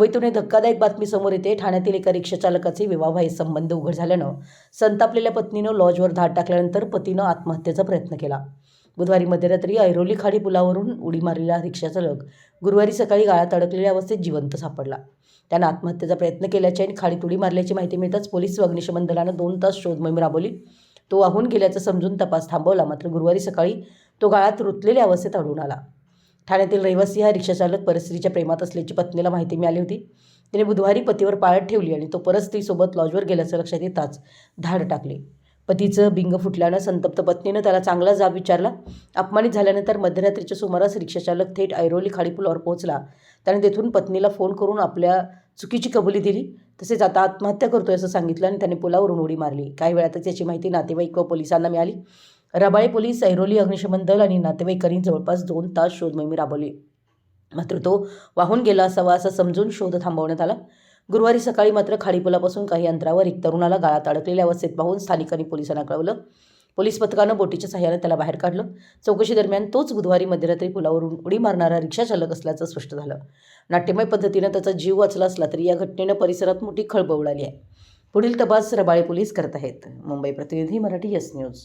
मुंबईतून एक धक्कादायक बातमी समोर येते. ठाण्यातील एका रिक्षाचालकाचे विवाहबाह्य संबंध उघड झाल्यानं संतापलेल्या पत्नीनं लॉजवर धाड टाकल्यानंतर पतीनं आत्महत्येचा प्रयत्न केला. बुधवारी मध्यरात्री ऐरोली खाडी पुलावरून उडी मारलेला रिक्षाचालक गुरुवारी सकाळी गाळात अडकलेल्या अवस्थेत जिवंत सापडला. त्यानं आत्महत्येचा प्रयत्न केल्याची आणि खाडीत उडी मारल्याची माहिती मिळताच पोलीस व अग्निशमन दलानं दोन तास शोध मोहीम राबवली. तो वाहून गेल्याचं समजून तपास थांबवला. मात्र गुरुवारी सकाळी तो गाळात रुतलेल्या अवस्थेत आढळून आला. ठाण्यातील रहिवासी हा रिक्षाचालक परस्त्रीच्या प्रेमात असल्याची पत्नीला माहिती मिळाली होती. तिने बुधवारी पतीवर पाळत ठेवली आणि तो परस्त्रीसोबत लॉजवर गेल्याचं लक्षात येताच धाड टाकले. पतीचं बिंग फुटल्यानं संतप्त पत्नीनं त्याला चांगला जाब विचारला. अपमानित झाल्यानंतर मध्यरात्रीच्या सुमारास रिक्षाचालक थेट ऐरोली खाडीपुलावर पोहोचला. त्याने तेथून पत्नीला फोन करून आपल्या चुकीची कबुली दिली. तसेच आता आत्महत्या करतोय असं सांगितलं आणि त्याने पुलावरून उडी मारली. काही वेळातच याची माहिती नातेवाईक व पोलिसांना मिळाली. रबाळे पोलीस ऐरोली अग्निशमन दल आणि नातेवाईकांनी जवळपास दोन तास शोध मोहीम राबवली. मात्र तो वाहून गेला असावा असं समजून शोध थांबवण्यात आला. गुरुवारी सकाळी मात्र खाडीपुलापासून काही अंतरावर एक तरुणाला गाळात अडकलेल्या अवस्थेत पाहून स्थानिकांनी पोलिसांना कळवलं. पोलीस पथकानं बोटीच्या सहाय्याने त्याला बाहेर काढलं. चौकशी दरम्यान तोच बुधवारी मध्यरात्री पुलावरून उडी मारणारा रिक्षाचालक असल्याचं स्पष्ट झालं. नाट्यमय पद्धतीनं त्याचा जीव वाचला असला तरी या घटनेनं परिसरात मोठी खळबळ उडाली आहे. पुढील तपास रबाळे पोलीस करत आहेत. मुंबई प्रतिनिधी मराठी यस न्यूज.